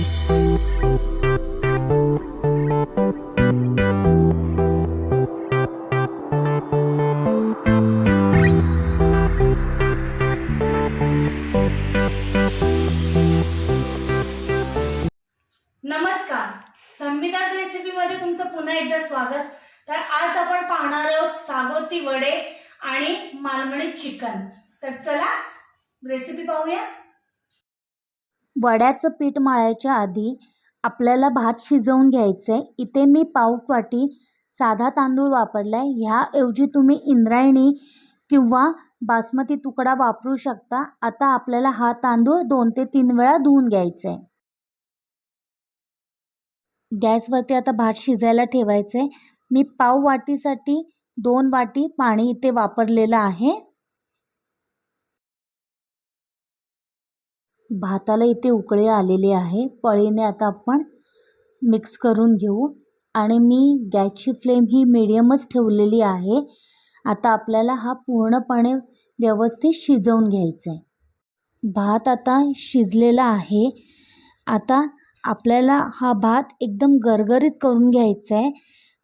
नमस्कार. संविधान रेसिपीमध्ये तुमचं पुन्हा एकदा स्वागत. तर आज आपण पाहणार आहोत सागोती वडे आणि मालवणी चिकन. तर चला रेसिपी पाहूया. वड्याचं पीठ मळायच्या आधी आपल्याला भात शिजवून घ्यायचं आहे इथे मी पाव वाटी साधा तांदूळ वापरला आहे ह्याऐवजी तुम्ही इंद्रायणी किंवा बासमती तुकडा वापरू शकता. आता आपल्याला हा तांदूळ दोन ते तीन वेळा धुवून घ्यायचा आहे गॅसवरती आता भात शिजायला ठेवायचं आहे मी पाव वाटीसाठी दोन वाटी पाणी इथे वापरलेलं आहे. भाताला इथे उकळे आलेले आहे. पळीने आता आपण मिक्स करून घेऊ. आणि मी गॅसची फ्लेम ही मिडियमच ठेवलेली आहे. आता आपल्याला हा पूर्णपणे व्यवस्थित शिजवून घ्यायचा आहे भात आता शिजलेला आहे. आता आपल्याला हा भात एकदम गरगरीत करून घ्यायचा आहे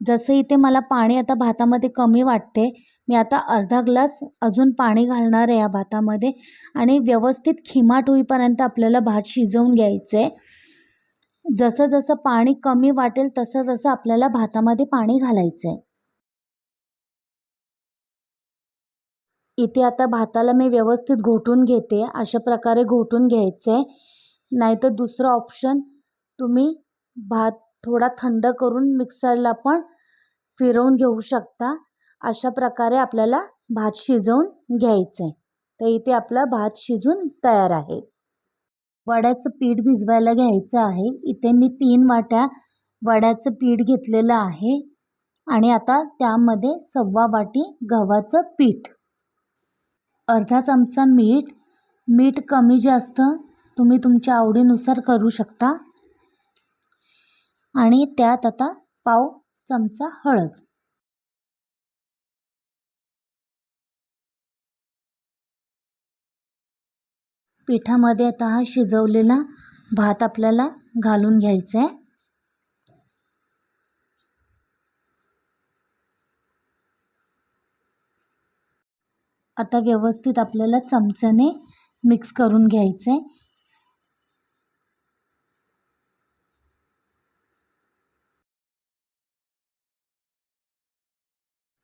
जसं इथे मला पाणी आता भातामध्ये कमी वाटते मी आता अर्धा ग्लास अजून पाणी घालणार आहे या भातामध्ये आणि व्यवस्थित खिमाट होईपर्यंत आपल्याला भात शिजवून घ्यायचं. आहे जसं जसं पाणी कमी वाटेल तसं तसं आपल्याला भातामध्ये पाणी घालायचं आहे इथे आता भाताला मी व्यवस्थित घोटून घेते अशा प्रकारे घोटून घ्यायचं. आहे नाहीतर दुसरं ऑप्शन तुम्ही भात थोडा थंड करून मिक्सरला पण फिरवून घेऊ शकता. अशा प्रकारे आपल्याला भात शिजवून घ्यायचं आहे तर इथे आपला भात शिजून तयार आहे. वड्याचं पीठ भिजवायला घ्यायचं आहे. इथे मी तीन वाट्या वड्याचं पीठ घेतलेलं आहे. आणि आता त्यामध्ये सव्वा वाटी गव्हाचं पीठ. अर्धा चमचा मीठ. मीठ कमी जास्त. तुम्ही तुमच्या आवडीनुसार करू शकता. आणि त्यात आता पाव चमचा हळद. पिठामध्ये आता हा शिजवलेला भात आपल्याला घालून घ्यायचा आहे. आता व्यवस्थित आपल्याला चमच्याने मिक्स करून घ्यायचं आहे.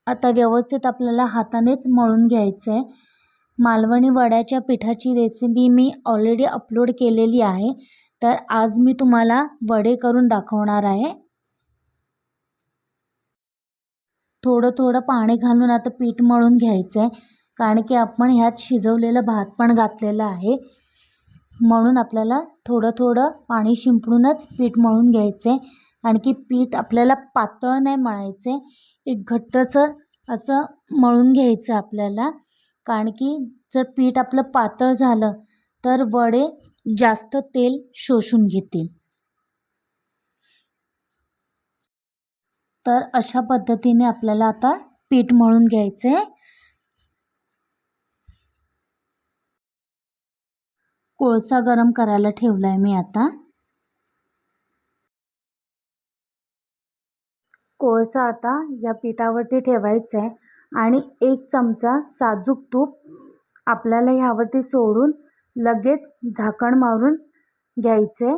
आता व्यवस्थित आपल्याला हातानेच मळून घ्यायचं आहे मालवणी वड्याच्या पिठाची रेसिपी मी ऑलरेडी अपलोड केलेली आहे. तर आज मी तुम्हाला वडे करून दाखवणार आहे. थोडं थोडं पाणी घालून आता पीठ मळून घ्यायचं आहे कारण की आपण ह्यात शिजवलेलं भात पण घातलेलं आहे. म्हणून आपल्याला थोडं थोडं पाणी शिंपडूनच पीठ मळून घ्यायचं आहे आणखी पीठ आपल्याला पातळ नाही मळायचे. एक घट्टसर असं मळून घ्यायचं आपल्याला. कारण की जर पीठ आपलं पातळ झालं तर वडे जास्त तेल शोषून घेतील. तर अशा पद्धतीने आपल्याला आता पीठ मळून घ्यायचं. आहे कोळसा गरम करायला ठेवला आहे मी आता. कोळसा आता या पिठावरती ठेवायचा आहे आणि एक चमचा साजूक तूप आपल्याला ह्यावरती सोडून लगेच झाकण मारून घ्यायचे.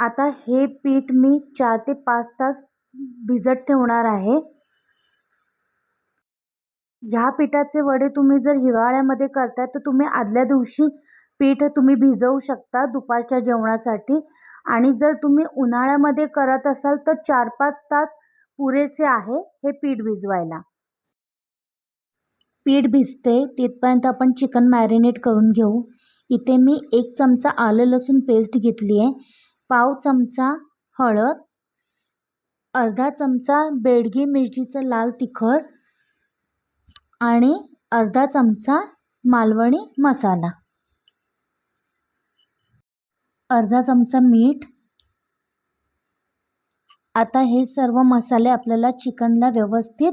आता हे पीठ मी चार ते पाच तास भिजत ठेवणार आहे. ह्या पिठाचे वडे तुम्ही जर हिवाळ्यामध्ये करताय तर तुम्ही आदल्या दिवशी पीठ तुम्ही भिजवू शकता दुपारच्या जेवणासाठी. आणि जर तुम्ही उन्हाळ्यामध्ये करत असाल तर चार पाच तास पुरेसे आहे हे पीठ भिजवायला. पीठ भिजते तिथपर्यंत आपण चिकन मॅरिनेट करून घेऊ. इथे मी एक चमचा आलं लसूण पेस्ट घेतली आहे पाव चमचा हळद अर्धा चमचा बेडगी मिरचीचं लाल तिखट आणि अर्धा चमचा मालवणी मसाला. अर्धा चमचा मीठ. आता हे सर्व मसाले आपल्याला चिकनला व्यवस्थित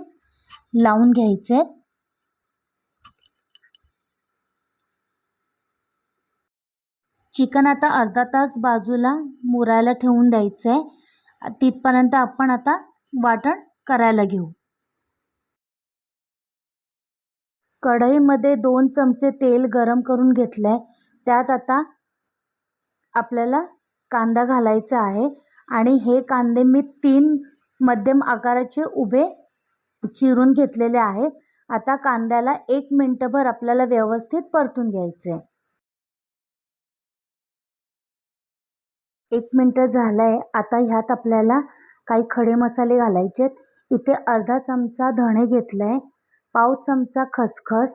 लावून घ्यायचे आहेत. चिकन आता अर्धा तास बाजूला मुरायला ठेवून द्यायचं आहे. तिथपर्यंत आपण आता वाटण करायला घेऊ. कढईमध्ये दोन चमचे तेल गरम करून घेतलं आहे त्यात आता आपल्याला कांदा घालायचा आहे. आणि हे कांदे मी तीन मध्यम आकाराचे उभे चिरून घेतलेले आहेत. आता कांद्याला एक मिनटंभर आपल्याला व्यवस्थित परतून घ्यायचे आहे एक मिनटं झालं आहे आता ह्यात आपल्याला काही खडे मसाले घालायचे आहेत इथे अर्धा चमचा धणे घेतलं आहे पाव चमचा खसखस.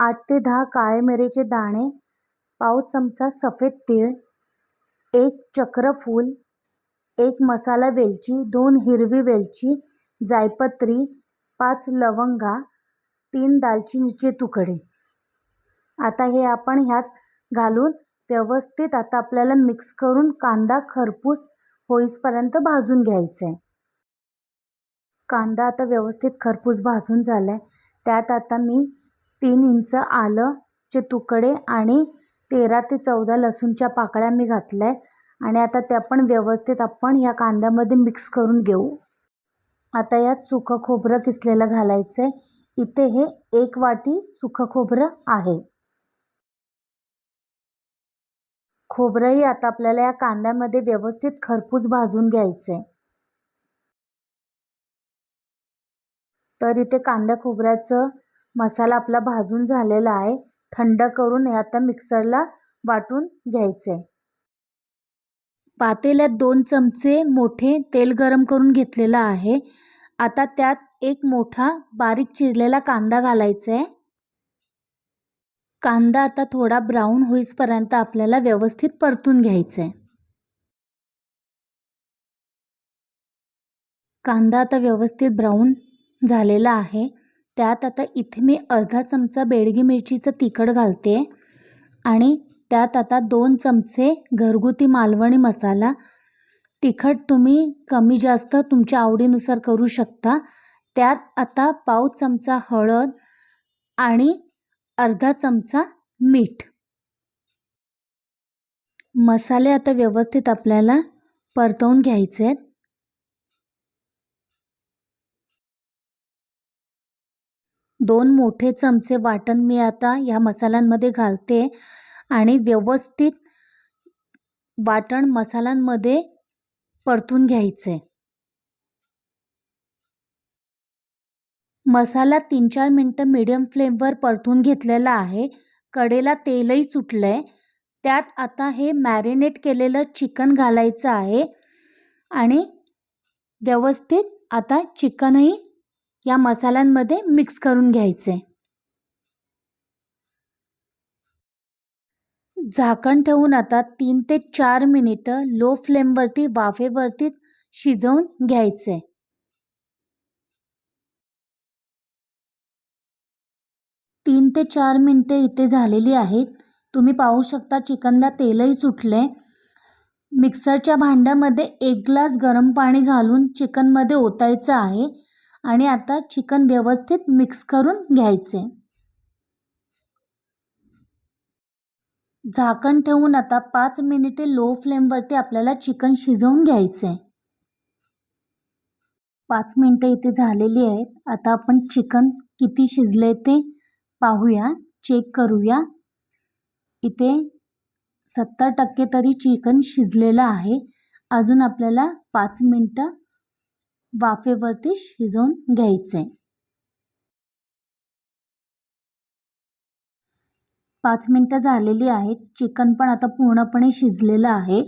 आठ ते दहा काळे मिरीचे दाणे. पाव चमचा सफेद तीळ एक चक्रफूल एक मसाला वेलची दोन हिरवी वेलची जायपत्री पाच लवंगा तीन दालचिनीचे तुकडे. आता हे आपण ह्यात घालून व्यवस्थित आता आपल्याला मिक्स करून कांदा खरपूस होईसपर्यंत भाजून घ्यायचं. आहे कांदा आता व्यवस्थित खरपूस भाजून झाला आहे त्यात आता मी तीन इंच आलंचे तुकडे आणि तेरा ते चौदा लसूणच्या पाकळ्या मी घातल्या आहेत आणि आता त्या पण व्यवस्थित आपण या कांद्यामध्ये मिक्स करून घेऊ. आता यात सुखं खोबरं किसलेलं घालायचं आहे इथे हे एक वाटी सुखं खोबरं आहे. खोबरंही आता आपल्याला या कांद्यामध्ये व्यवस्थित खरपूस भाजून घ्यायचं आहे तर इथे कांदा खोबऱ्याचं मसाला आपला भाजून झालेला आहे. थंड करून हे आता मिक्सरला वाटून घ्यायचं आहे पातेल्यात दोन चमचे मोठे तेल गरम करून घेतलेलं आहे. आता त्यात एक मोठा बारीक चिरलेला कांदा घालायचा आहे कांदा आता थोडा ब्राऊन होईसपर्यंत आपल्याला व्यवस्थित परतून घ्यायचा आहे कांदा आता व्यवस्थित ब्राऊन झालेला आहे. त्यात आता इथे मी अर्धा चमचा बेडगी मिरचीचं तिखट घालते आणि त्यात आता दोन चमचे घरगुती मालवणी मसाला. तिखट तुम्ही कमी जास्त तुमच्या आवडीनुसार करू शकता. त्यात आता पाव चमचा हळद आणि अर्धा चमचा मीठ. मसाले आता व्यवस्थित आपल्याला परतवून घ्यायचे आहेत. दोन मोठे चमचे वाटण मी आता ह्या मसाल्यांमध्ये घालते आणि व्यवस्थित वाटण मसाल्यांमध्ये परतून घ्यायचे. मसाला तीन चार मिनटं मीडियम फ्लेमवर परतून घेतलेला आहे. कडेला तेलही सुटलं आहे त्यात आता हे मॅरिनेट केलेलं चिकन घालायचं आहे. आणि व्यवस्थित आता चिकनही या मसाल्यांमध्ये मिक्स करून घ्यायचे. झाकण ठेवून आता तीन ते चार मिनिटं लो फ्लेमवरती वाफेवरतीच शिजवून घ्यायचे. तीन ते चार मिनटे इथे झालेली आहेत. तुम्ही पाहू शकता चिकनला तेलही सुटले मिक्सरच्या भांड्यामध्ये एक ग्लास गरम पाणी घालून चिकनमध्ये ओतायचं आहे. आणि आता चिकन व्यवस्थित मिक्स करून घ्यायचे. झाकण ठेवून आता पाच मिनिटे लो फ्लेमवरती आपल्याला चिकन शिजवून घ्यायचं. आहे पाच मिनटं इथे झालेली आहेत. आता आपण चिकन किती शिजले ते पाहूया चेक करूया. इथे सत्तर टक्के तरी चिकन शिजलेलं आहे. अजून आपल्याला पाच मिनटं वाफेवरती शिजवून घ्यायचं. आहे पाच मिनटं झालेली आहेत. चिकन पण आता पूर्णपणे शिजलेलं आहे.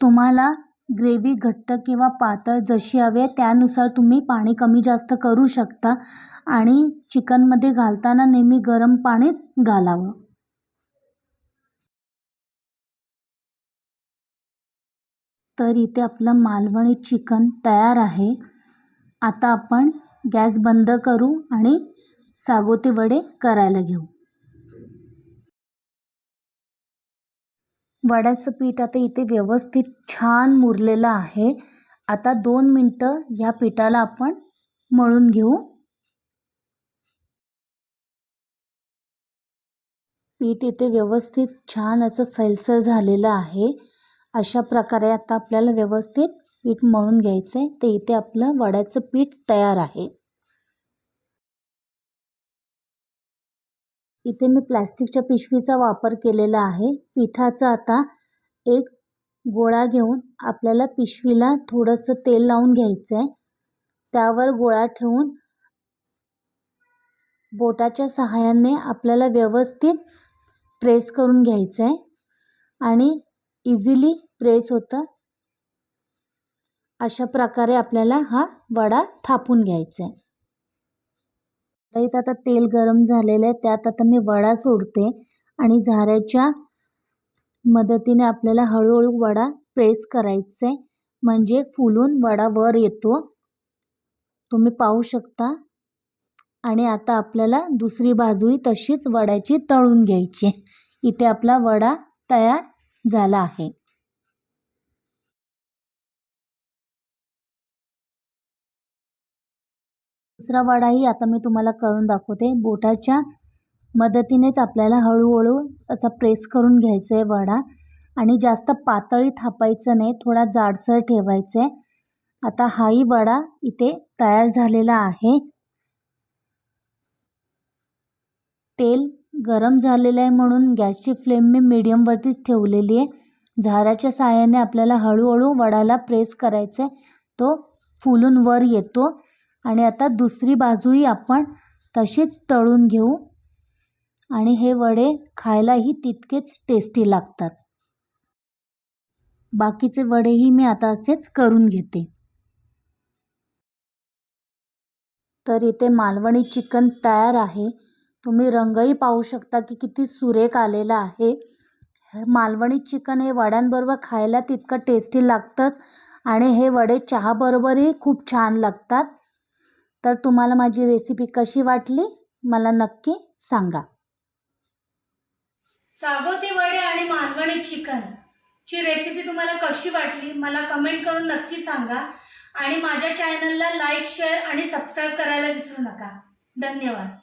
तुम्हाला ग्रेव्ही घट्ट किंवा पातळ जशी हवी आहे त्यानुसार तुम्ही पाणी कमी जास्त करू शकता आणि चिकनमध्ये घालताना नेहमी गरम पाणीच घालावं. तर इथे आपलं मालवणी चिकन तयार आहे. आता आपण गॅस बंद करू आणि सागोती वडे करायला घेऊ. वड्याचं पीठ आता इथे व्यवस्थित छान मुरलेलं आहे. आता दोन मिनटं ह्या पिठाला आपण मळून घेऊ. पीठ इथे व्यवस्थित छान असं सैलसर झालेलं आहे. अशा प्रकारे आता आपल्याला व्यवस्थित पीठ मळून घ्यायचं आहे ते इथे आपलं वड्याचं पीठ तयार आहे. इथे मी प्लॅस्टिकच्या पिशवीचा वापर केलेला आहे. पिठाचा आता एक गोळा घेऊन आपल्याला पिशवीला थोडंसं तेल लावून घ्यायचं आहे त्यावर गोळा ठेवून बोटाच्या सहाय्याने आपल्याला व्यवस्थित प्रेस करून घ्यायचं आहे आणि इझिली प्रेस होतं. अशा प्रकारे आपल्याला हा वडा थापून घ्यायचा आहे कढईत आता तेल गरम झालेलं आहे त्यात आता मी वडा सोडते आणि झाऱ्याच्या मदतीने आपल्याला हळूहळू वडा प्रेस करायचा आहे म्हणजे फुलून वडा वर येतो. तुम्ही पाहू शकता. आणि आता आपल्याला दुसरी बाजूही तशीच वड्याची तळून घ्यायची. इथे आपला वडा तयार झाला आहे. दुसरा वडाही आता मी तुम्हाला करून दाखवते. बोटाच्या मदतीनेच आपल्याला हळूहळू असा प्रेस करून घ्यायचं आहे वडा. आणि जास्त पातळी थापायचं नाही थोडा जाडसर ठेवायचं आहे आता हाही वडा इथे तयार झालेला आहे. तेल गरम झालेलं आहे म्हणून गॅसची फ्लेम मी मीडियमवरतीच ठेवलेली आहे. झाराच्या साहाय्याने आपल्याला हळूहळू वडाला प्रेस करायचं आहे तो फुलून वर येतो. आणि आता दुसरी बाजूही आपण तशीच तळून घेऊ. आणि हे वडे खायलाही तितकेच टेस्टी लागतात. बाकीचे वडेही मी आता असेच करून घेते. तर इथे मालवणी चिकन तयार आहे. तुम्ही रंगही पाहू शकता की किती सुरेख आलेला आहे. मालवणी चिकन हे वड्यांबरोबर खायला तितकं टेस्टी लागतंच आणि हे वडे चहाबरोबरही खूप छान लागतात. तर तुम्हाला माझी रेसिपी कशी वाटली मला नक्की सांगा. सागोती वडे आणि मालवणी चिकन ची रेसिपी तुम्हाला कशी वाटली मला कमेंट करून नक्की सांगा. आणि माझ्या चॅनलला लाईक शेअर आणि सबस्क्राईब करायला विसरू नका. धन्यवाद.